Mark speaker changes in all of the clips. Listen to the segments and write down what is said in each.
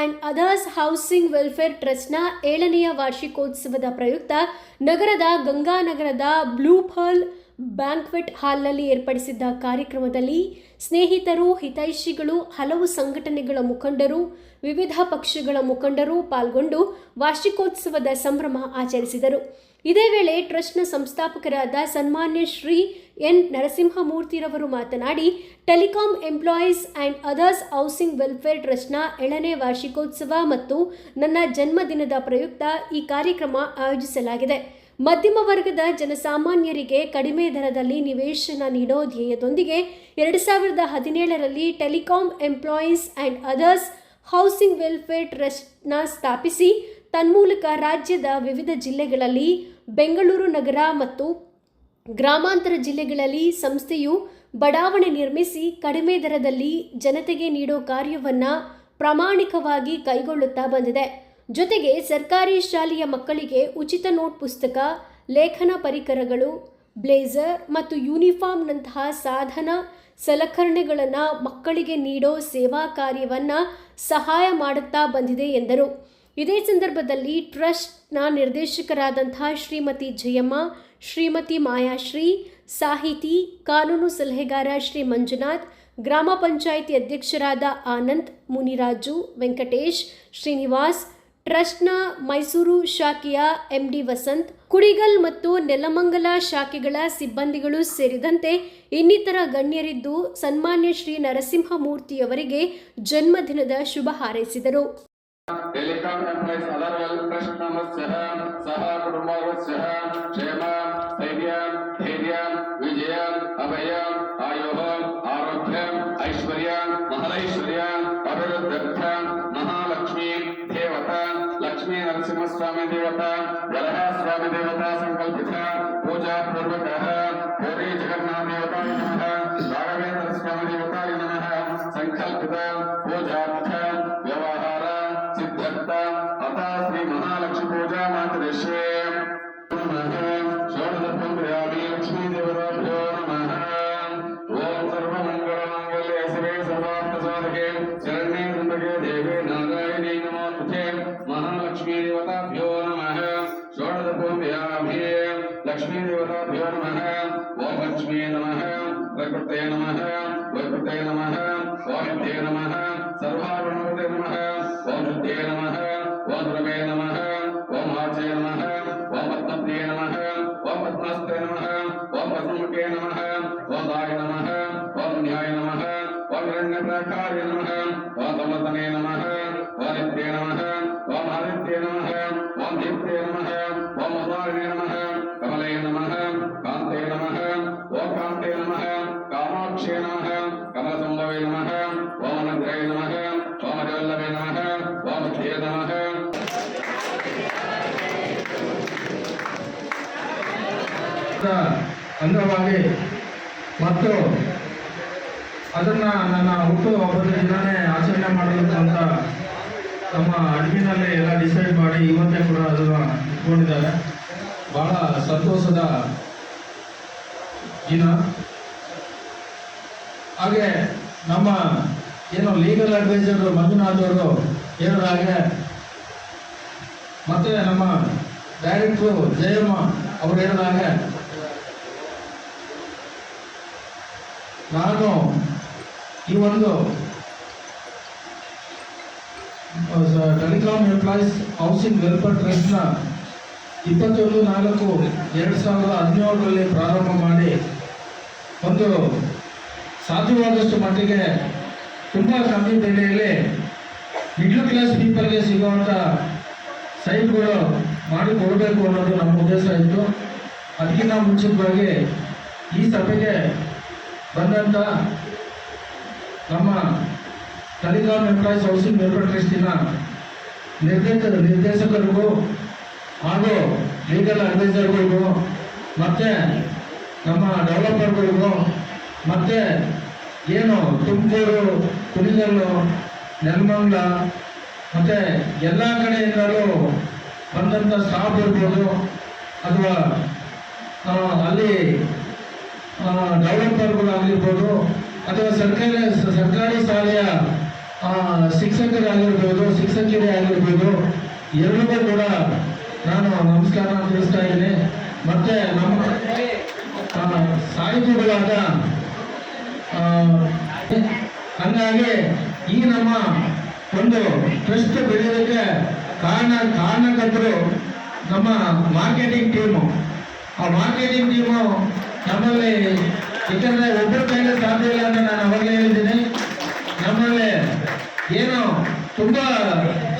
Speaker 1: And others housing welfare ಟ್ರಸ್ಟ್ನ ಏಳನೆಯ ವಾರ್ಷಿಕೋತ್ಸವದ ಪ್ರಯುಕ್ತ ನಗರದ ಗಂಗಾನಗರದ ಬ್ಲೂ ಪರ್ಲ್ ಬ್ಯಾಂಕ್ವೆಟ್ ಹಾಲ್ನಲ್ಲಿ ಏರ್ಪಡಿಸಿದ್ದ ಕಾರ್ಯಕ್ರಮದಲ್ಲಿ ಸ್ನೇಹಿತರು, ಹಿತೈಷಿಗಳು, ಹಲವು ಸಂಘಟನೆಗಳ ಮುಖಂಡರು, ವಿವಿಧ ಪಕ್ಷಗಳ ಮುಖಂಡರು ಪಾಲ್ಗೊಂಡು ವಾರ್ಷಿಕೋತ್ಸವದ ಸಂಭ್ರಮ ಆಚರಿಸಿದರು. ಇದೇ ವೇಳೆ ಟ್ರಸ್ಟ್ನ ಸಂಸ್ಥಾಪಕರಾದ ಸನ್ಮಾನ್ಯ ಶ್ರೀ ಎನ್ ನರಸಿಂಹಮೂರ್ತಿರವರು ಮಾತನಾಡಿ, telecom employees and others housing welfare ಟ್ರಸ್ಟ್ನ ಏಳನೇ ವಾರ್ಷಿಕೋತ್ಸವ ಮತ್ತು ನನ್ನ ಜನ್ಮದಿನದ ಪ್ರಯುಕ್ತ ಈ ಕಾರ್ಯಕ್ರಮ ಆಯೋಜಿಸಲಾಗಿದೆ. ಮಧ್ಯಮ ವರ್ಗದ ಜನಸಾಮಾನ್ಯರಿಗೆ ಕಡಿಮೆ ದರದಲ್ಲಿ ನಿವೇಶನ ನೀಡೋ ಧ್ಯೇಯದೊಂದಿಗೆ ಎರಡು ಸಾವಿರದ ಹದಿನೇಳರಲ್ಲಿ telecom employees and others housing welfare ಟ್ರಸ್ಟ್ನ ಸ್ಥಾಪಿಸಿ ತನ್ಮೂಲಕ ರಾಜ್ಯದ ವಿವಿಧ ಜಿಲ್ಲೆಗಳಲ್ಲಿ ಬೆಂಗಳೂರು ನಗರ ಮತ್ತು ಗ್ರಾಮಾಂತರ ಜಿಲ್ಲೆಗಳಲ್ಲಿ ಸಂಸ್ಥೆಯು ಬಡಾವಣೆ ನಿರ್ಮಿಸಿ ಕಡಿಮೆ ದರದಲ್ಲಿ ಜನತೆಗೆ ನೀಡೋ ಕಾರ್ಯವನ್ನು ಪ್ರಾಮಾಣಿಕವಾಗಿ ಕೈಗೊಳ್ಳುತ್ತಾ ಬಂದಿದೆ. ಜೊತೆಗೆ ಸರ್ಕಾರಿ ಶಾಲೆಯ ಮಕ್ಕಳಿಗೆ ಉಚಿತ ನೋಟ್ ಪುಸ್ತಕ, ಲೇಖನ ಪರಿಕರಗಳು, ಬ್ಲೇಸರ್ ಮತ್ತು ಯೂನಿಫಾರ್ಮ್ನಂತಹ ಸಾಧನ ಸಲಕರಣೆಗಳನ್ನು ಮಕ್ಕಳಿಗೆ ನೀಡೋ ಸೇವಾ ಕಾರ್ಯವನ್ನು ಸಹಾಯ ಮಾಡುತ್ತಾ ಬಂದಿದೆ ಎಂದರು. ಇದೇ ಸಂದರ್ಭದಲ್ಲಿ ಟ್ರಸ್ಟ್ನ ನಿರ್ದೇಶಕರಾದಂತಹ ಶ್ರೀಮತಿ ಜಯಮ್ಮ, ಶ್ರೀಮತಿ ಮಾಯಾಶ್ರೀ, ಸಾಹಿತಿ, ಕಾನೂನು ಸಲಹೆಗಾರ ಶ್ರೀ ಮಂಜುನಾಥ್, ಗ್ರಾಮ ಪಂಚಾಯಿತಿ ಅಧ್ಯಕ್ಷರಾದ ಆನಂದ್, ಮುನಿರಾಜು, ವೆಂಕಟೇಶ್, ಶ್ರೀನಿವಾಸ್, ಟ್ರಸ್ಟ್ನ ಮೈಸೂರು ಶಾಖೆಯ ಎಂಡಿ ವಸಂತ್, ಕುಡಿಗಲ್ ಮತ್ತು ನೆಲಮಂಗಲ ಶಾಖೆಗಳ ಸಿಬ್ಬಂದಿಗಳು ಸೇರಿದಂತೆ ಇನ್ನಿತರ ಗಣ್ಯರಿದ್ದು ಸನ್ಮಾನ್ಯ ಶ್ರೀ ನರಸಿಂಹಮೂರ್ತಿಯವರಿಗೆ ಜನ್ಮದಿನದ ಶುಭ ಹಾರೈಸಿದರು.
Speaker 2: telecom employees other well trust ನಮಸ್ಯಃ ಸಹ ಕುಟುಂಬವತ್ಸ್ಯಃ ಕ್ಷೇಮ ಸ್ಥೈರ್ಯ ಧೈರ್ಯ ವಿಜಯ ಅಭಯ ಆಯುಃ ಆರೋಗ್ಯ ಐಶ್ವರ್ಯ ಮಹಲೈಶ್ವರ್ಯ ಅಭಿವೃದ್ಧರ್ಥ ಮಹಾಲಕ್ಷ್ಮಿ ದೇವತಾ ಲಕ್ಷ್ಮೀ ನರಸಿಂಹಸ್ವಾಮಿ ದೇವತಾ ವರಹ ಸ್ವಾಮಿ ದೇವತಾ ಸಂಕಲ್ಪಿತ ಪೂಜಾ ಪೂರ್ವಕಃ ಪೂರಿ ಜಗನ್ನಾಥ ದೇವತಾಯ ನಮಃ ರಾಘವೇಂದ್ರ ಸ್ವಾಮಿ ದೇವತಾಯ ನಮಃ ಸಂಕಲ್ಪಿತ ಪೂಜಾರ್ಥ ವ್ಯವಹಾರ நம ஓம் லட்சுமியே நம வைகுட்டே நம வைகுட்டே நம சுவாமித்தே நம சர்வாரணமதே நம ஓம் சுத்தே நம ஓம் ரமே நம ஓம் நம ஓம் நம ஓம் நம ஓம் நம ஓம் நம ஓம் நம ஓம் நம ஓம் நம ஓம் நம ஓம் நம ஓம் தீப்தே நம ஓம் நம
Speaker 3: ಅಂಗವಾಗಿ ಮತ್ತು ಅದನ್ನ ನನ್ನ ಹುಟ್ಟು ಹಬ್ಬದ ದಿನನೇ ಆಚರಣೆ ಮಾಡಬೇಕು ಅಂತ ನಮ್ಮ ಅಡ್ಮಿನಲ್ಲಿ ಎಲ್ಲ ಡಿಸೈಡ್ ಮಾಡಿ ಇವತ್ತೇ ಕೂಡ ಅದನ್ನು ಇಟ್ಕೊಂಡಿದ್ದಾರೆ. ಬಹಳ ಸಂತೋಷದ ದಿನ. ಹಾಗೆ ನಮ್ಮ ಏನು ಲೀಗಲ್ ಅಡ್ವೈಸರ್ ಮಂಜುನಾಥ್ ಅವರು ಹೇಳಿದ ಹಾಗೆ ಮತ್ತೆ ನಮ್ಮ ಡೈರೆಕ್ಟ್ರು ಜಯಮ್ಮ ಅವರು ಹೇಳಿದ ಹಾಗೆ ನಾನು ಈ ಒಂದು. ಟೆಲಿಕಾಂ ಎಂಪ್ಲಾಯೀಸ್ ಹೌಸಿಂಗ್ ವೆಲ್ಫೇರ್ ಟ್ರಸ್ಟ್ನ ಇಪ್ಪತ್ತೊಂದು, ನಾಲ್ಕು, ಎರಡು ಸಾವಿರದ ಹದಿನೇಳರಲ್ಲಿ ಪ್ರಾರಂಭ ಮಾಡಿ ಒಂದು ಸಾಧ್ಯವಾದಷ್ಟು ಮಟ್ಟಿಗೆ ತುಂಬ ಕಮ್ಮಿ ಬೆಲೆಯಲ್ಲಿ ಮಿಡ್ಲ್ ಕ್ಲಾಸ್ ಪೀಪಲ್ಗೆ ಸಿಗುವಂಥ ಸೈಟ್ಗಳು ಮಾಡಿ ಕೊಡಬೇಕು ಅನ್ನೋದು ನಮ್ಮ ಉದ್ದೇಶ ಇತ್ತು. ಅದಕ್ಕಿಂತ ಮುಂಚಿತವಾಗಿ ಈ ಸಭೆಗೆ ಬಂದಂಥ ನಮ್ಮ ಟೆಲಿಕಾಂ ಎಂಪ್ಲಾಯೀಸ್ ಹೌಸಿಂಗ್ ವೆಲ್ಫೇರ್ ಟ್ರಸ್ಟಿನ ನಿರ್ದೇಶ ನಿರ್ದೇಶಕರಿಗೂ ಹಾಗೂ ಲೀಗಲ್ ಅಡ್ವೈಸರ್ಗಳಿಗೂ, ಮತ್ತು ನಮ್ಮ ಡೆವಲಪರ್ಗಳಿಗೂ, ಮತ್ತು ಏನು ತುಮಕೂರು, ಕುಣಿಗಲ್ಲು, ನೆಲಮಂಗ್ಲ, ಮತ್ತು ಎಲ್ಲ ಕಡೆಯಿಂದಲೂ ಬಂದಂಥ ಸ್ಟಾಫ್ ಇರ್ಬೋದು. ಅಥವಾ ಅಲ್ಲಿ ಡೆವಲಪರ್ಗಳಾಗಿರ್ಬೋದು ಅಥವಾ ಸರ್ಕಾರಿ ಸರ್ಕಾರಿ ಶಾಲೆಯ ಶಿಕ್ಷಕರಾಗಿರ್ಬೋದು ಶಿಕ್ಷಕಿಯರೇ ಆಗಿರ್ಬೋದು ಎಲ್ಲರಿಗೂ ಕೂಡ ನಾನು ನಮಸ್ಕಾರ ತಿಳಿಸ್ತಾ ಇದ್ದೀನಿ. ಮತ್ತೆ ನಮ್ಮ ಸಾಹಿತಿಗಳಾದ ಹಂಗಾಗಿ ಈ ನಮ್ಮ ಒಂದು ಟ್ರಸ್ಟ್ ಬೆಳೆಯೋದಕ್ಕೆ ಕಾರಣ, ಕಾರಣಕರ್ತರು ನಮ್ಮ ಮಾರ್ಕೆಟಿಂಗ್ ಟೀಮು. ಆ ಮಾರ್ಕೆಟಿಂಗ್ ಟೀಮು ನಮ್ಮಲ್ಲಿ ಯಾಕಂದ್ರೆ ಒಬ್ಬರ ಕೈಲಿ ಸಾಧ್ಯ ಇಲ್ಲ ಅಂತ ನಾನು ಅವಾಗಲೇ ಹೇಳಿದ್ದೀನಿ. ನಮ್ಮಲ್ಲಿ ಏನು ತುಂಬಾ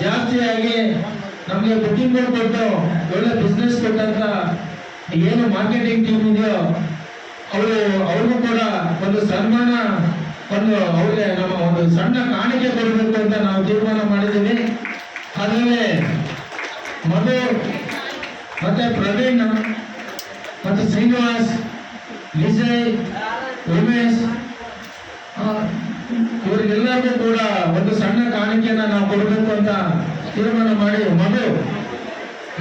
Speaker 3: ಜಾಸ್ತಿಯಾಗಿ ನಮಗೆ ಬುಕ್ಕಿಂಗ್ ಕೊಟ್ಟು ಒಳ್ಳೆ ಬಿಸ್ನೆಸ್ ಕೊಟ್ಟಂತ ಏನು ಮಾರ್ಕೆಟಿಂಗ್ ಟೀಮ್ ಇದೆಯೋ, ಅವರು, ಅವ್ರಿಗೂ ಕೂಡ ಒಂದು ಸನ್ಮಾನ, ಒಂದು ಅವ್ರಿಗೆ ನಮ್ಮ ಒಂದು ಸಣ್ಣ ಕಾಣಿಕೆ ಕೊಡಬೇಕು ಅಂತ ನಾವು ತೀರ್ಮಾನ ಮಾಡಿದ್ದೀವಿ. ಅದರಲ್ಲಿ ಮಧು ಮತ್ತೆ ಪ್ರವೀಣ್ ಮತ್ತೆ ಶ್ರೀನಿವಾಸ್ ವಿಜಯ್ ಉಮೇಶ್ ಆ, ಇವರಿಗೆಲ್ಲರಿಗೂ ಕೂಡ ಒಂದು ಸಣ್ಣ ಕಾಣಿಕೆಯನ್ನು ನಾವು ಕೊಡಬೇಕು ಅಂತ ತೀರ್ಮಾನ ಮಾಡಿ.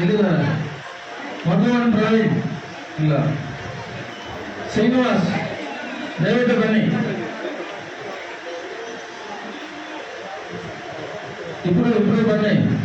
Speaker 3: ಇಲ್ಲಿದ್ದಾರೆ ಮಧು ಅಂಡ್ ಪ್ರವೀಣ್. ಇಲ್ಲ. ಶ್ರೀನಿವಾಸ್ ದಯವಿಟ್ಟು ಬನ್ನಿ. ಇಬ್ಬರು ಇಬ್ಬರು ಬನ್ನಿ.